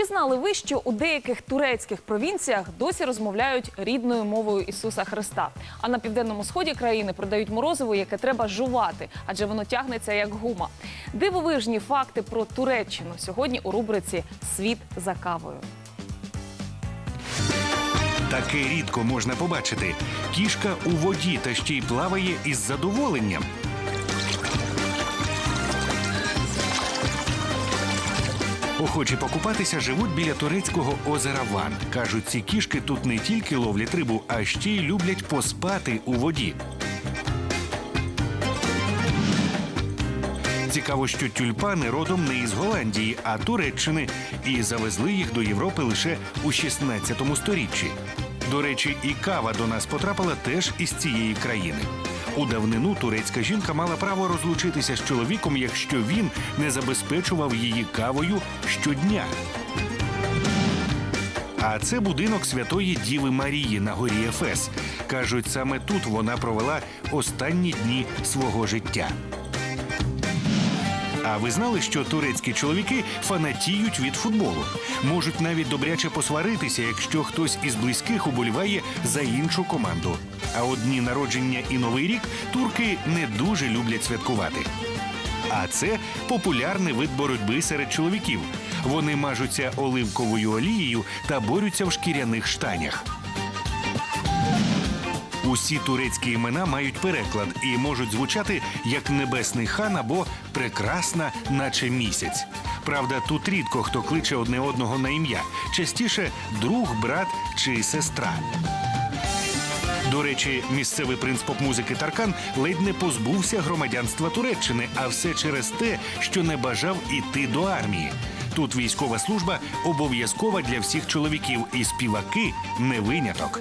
Чи знали ви, що у деяких турецьких провінціях досі розмовляють рідною мовою Ісуса Христа? А на південному сході країни продають морозиво, яке треба жувати, адже воно тягнеться як гума. Дивовижні факти про Туреччину сьогодні у рубриці Світ за кавою. Таке рідко можна побачити. Кішка у воді та ще й плаває із задоволенням. Охочі покупатися живуть біля турецького озера Ван. Кажуть, ці кішки тут не тільки ловлять рибу, а ще й люблять поспати у воді. Цікаво, що тюльпани родом не із Голландії, а Туреччини, і завезли їх до Європи лише у 16 сторіччі. До речі, і кава до нас потрапила теж із цієї країни. У давнину турецька жінка мала право розлучитися з чоловіком, якщо він не забезпечував її кавою щодня. А це будинок святої Діви Марії на горі Ефес. Кажуть, саме тут вона провела останні дні свого життя. А ви знали, що турецькі чоловіки фанатіють від футболу? Можуть навіть добряче посваритися, якщо хтось із близьких уболіває за іншу команду. А от дні народження і новий рік турки не дуже люблять святкувати. А це популярний вид боротьби серед чоловіків. Вони мажуться оливковою олією та борються в шкіряних штанях. Усі турецькі імена мають переклад і можуть звучати як небесний хан або прекрасна, наче місяць. Правда, тут рідко хто кличе одне одного на ім'я, частіше друг, брат чи сестра. До речі, місцевий принц поп-музики Таркан ледь не позбувся громадянства Туреччини, а все через те, що не бажав іти до армії. Тут військова служба обов'язкова для всіх чоловіків, і співаки не виняток.